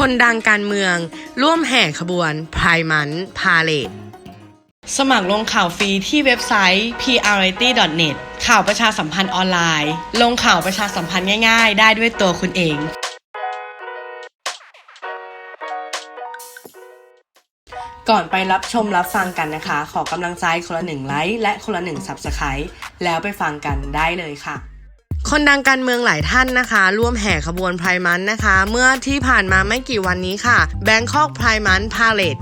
คนดังการเมือง ร่วมแห่ขบวนพายมันพาเลตสมัครลงข่าวฟรีที่เว็บไซต์ priority.net ข่าวประชาสัมพันธ์ออนไลน์ ลงข่าวประชาสัมพันธ์ง่ายๆ ได้ด้วยตัวคุณเองก่อนไปรับชมรับฟังกันนะคะ ขอกำลังใจคนละหนึ่งไลค์และคนละหนึ่ง Subscribe แล้วไปฟังกันได้เลยค่ะ คนดังการเมืองหลายท่านนะคะ ร่วมแห่ขบวนไพร์มันนะคะ เมื่อที่ผ่านมาไม่กี่วันนี้ค่ะ Bangkok Pride Month Parade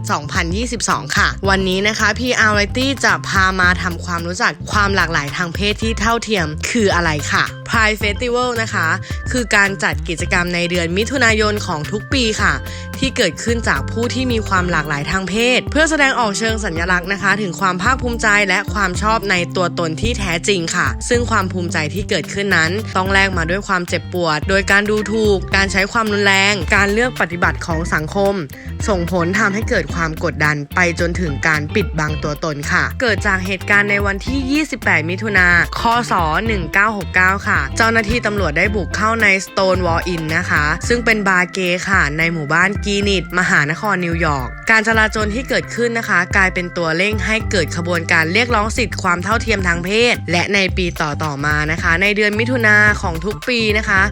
2022 ค่ะ วันนี้นะคะ PR Variety จะพามาทำความรู้จักความหลากหลายทางเพศที่เท่าเทียมคืออะไรค่ะ Pride Festival นะคะ คือการจัดกิจกรรมในเดือนมิถุนายนของทุกปีค่ะ ที่เกิดขึ้นจากผู้ที่มีความหลากหลายทางเพศ เพื่อแสดงออกเชิงสัญลักษณ์นะคะ ถึงความภาคภูมิใจและความชอบในตัวตนที่แท้จริงค่ะ ซึ่งความภูมิใจที่เกิดขึ้นนั้น ต้องแลกมาด้วยความเจ็บปวด โดยการดูถูก การใช้ความรุนแรง การเลือกปฏิบัติของสังคม ส่งผลทำให้เกิดความกดดันไปจนถึงการปิดบังตัวตนค่ะ เกิดจากเหตุการณ์ในวันที่ 28 มิถุนาคศ 1969 ค่ะเจ้าหน้าที่ตำรวจได้บุกเข้าใน Stonewall Inn นะคะ ซึ่งเป็นบาร์เกย์ค่ะ ในหมู่บ้านกีนิตมหานครนิวยอร์กการจลาจลที่เกิดขึ้นนะคะ กลายเป็นตัวเร่งให้เกิดขบวนการเรียกร้องสิทธิ์ความเท่าเทียมทางเพศ และในปีต่อๆมานะคะ ในเดือนมิถุนาของทุกปีนะคะ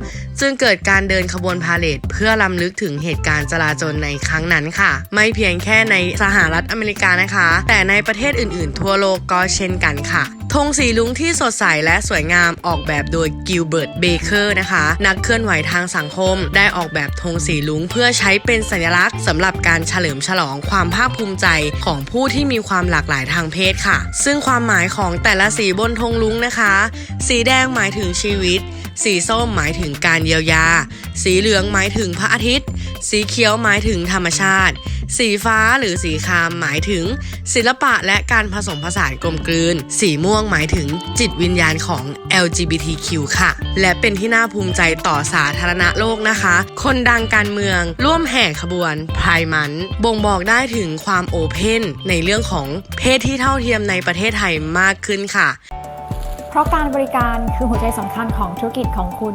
จึงเกิดการเดินขบวนพาเลทเพื่อลำลึกถึงเหตุการณ์จลาจลในครั้งนั้นค่ะ ไม่เพียงแค่ในสหรัฐอเมริกานะคะ แต่ในประเทศอื่น ๆ ทั่วโลกก็เช่นกันค่ะ ธงสีลุงที่สดใสและสวยงามออกแบบโดยกิลเบิร์ตเบเกอร์นะคะ นักเคลื่อนไหวทางสังคม ได้ออกแบบธงสีลุงเพื่อใช้เป็นสัญลักษณ์สำหรับการเฉลิมฉลองความภาคภูมิใจของผู้ที่มีความหลากหลายทางเพศค่ะ ซึ่งความหมายของแต่ละสีบนธงลุงนะคะ สีแดงหมายถึงชีวิต สีส้มหมายถึงการเยียวยา สีเหลืองหมายถึงพระอาทิตย์ สีเขียวหมายถึงธรรมชาติ สีฟ้าหรือสีครามหมายถึง ศิลปะและการผสมผสานกลมกลืน สีม่วงหมายถึงจิตวิญญาณของ LGBTQ ค่ะ และเป็นที่น่าภูมิใจต่อสาธารณโลกนะคะ คนดังการเมืองร่วมแห่ขบวนพายมันบ่งบอกได้ถึงความโอเพนในเรื่องของเพศที่เท่าเทียมในประเทศไทยมากขึ้นค่ะ เพราะการบริการคือหัวใจสำคัญของธุรกิจของคุณ